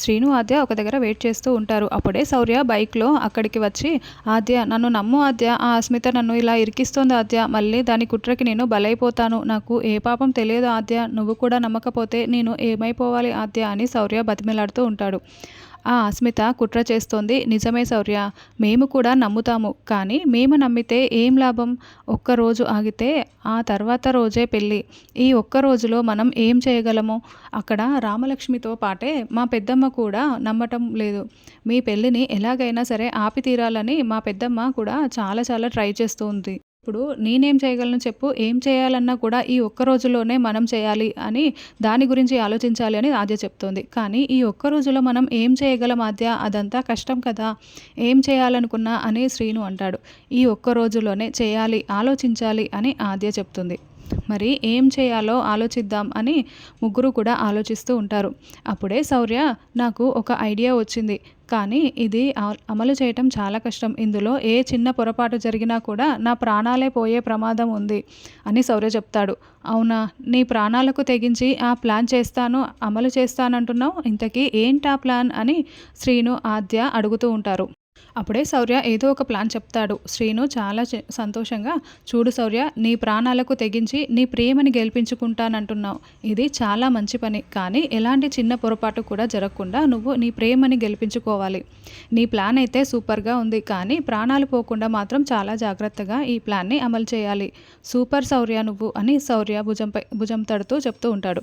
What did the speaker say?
శ్రీను ఆద్య ఒక దగ్గర వెయిట్ చేస్తూ ఉంటారు. అప్పుడే శౌర్య బైక్లో అక్కడికి వచ్చి ఆద్య నన్ను నమ్ము ఆద్య ఆ అస్మిత నన్ను ఇలా ఇరికిస్తోంది ఆద్య మళ్ళీ దాని కుట్రకి నేను బలైపోతాను. నాకు ఏ పాపం తెలియదు ఆద్య నువ్వు కూడా నమ్మకపోతే నేను ఏమైపోవాలి ఆద్య అని శౌర్య బతిమిలాడుతూ ఉంటాడు. ఆ అస్మిత కుట్ర చేస్తోంది. నిజమే శౌర్య మేము కూడా నమ్ముతాము. కానీ మేము నమ్మితే ఏం లాభం? ఒక్కరోజు ఆగితే ఆ తర్వాత రోజే పెళ్ళి. ఈ ఒక్క రోజులో మనం ఏం చేయగలము? అక్కడ రామలక్ష్మితో పాటే మా పెద్దమ్మ కూడా నమ్మటం లేదు. మీ పెళ్ళిని ఎలాగైనా సరే ఆపి తీరాలని మా పెద్దమ్మ కూడా చాలా చాలా ట్రై చేస్తుంది. ఇప్పుడు నేనేం చేయగలను చెప్పు ఏం చేయాలన్నా కూడా ఈ ఒక్క రోజులోనే మనం చేయాలి అని దాని గురించి ఆలోచించాలి అని ఆద్య చెప్తోంది. కానీ ఈ ఒక్క రోజులో మనం ఏం చేయగలం ఆద్య? అదంతా కష్టం కదా. ఏం చేయాలనుకున్నా అని శ్రీను అంటాడు. ఈ ఒక్క రోజులోనే చేయాలి ఆలోచించాలి అని ఆద్య చెప్తుంది. మరి ఏం చేయాలో ఆలోచిద్దాం అని ముగ్గురు కూడా ఆలోచిస్తూ ఉంటారు. అప్పుడే శౌర్య నాకు ఒక ఐడియా వచ్చింది. కానీ ఇది అమలు చేయటం చాలా కష్టం. ఇందులో ఏ చిన్న పొరపాటు జరిగినా కూడా నా ప్రాణాలే పోయే ప్రమాదం ఉంది అని శౌర్య చెప్తాడు. అవునా? నీ ప్రాణాలకు తెగించి ఆ ప్లాన్ చేస్తాను అమలు చేస్తానంటున్నావు? ఇంతకీ ఏంటి ఆ ప్లాన్? అని శ్రీను ఆద్య అడుగుతూ ఉంటారు. అప్పుడే శౌర్య ఏదో ఒక ప్లాన్ చెప్తాడు. శ్రీను చాలా సంతోషంగా చూడు శౌర్య నీ ప్రాణాలకు తెగించి నీ ప్రేమని గెలిపించుకుంటానంటున్నావు. ఇది చాలా మంచి పని. కానీ ఎలాంటి చిన్న పొరపాటు కూడా జరగకుండా నువ్వు నీ ప్రేమని గెలిపించుకోవాలి. నీ ప్లాన్ అయితే సూపర్గా ఉంది. కానీ ప్రాణాలు పోకుండా మాత్రం చాలా జాగ్రత్తగా ఈ ప్లాన్ని అమలు చేయాలి. సూపర్ శౌర్య నువ్వు అని శౌర్య భుజంపై భుజం తడుతూ చెప్తూ ఉంటాడు.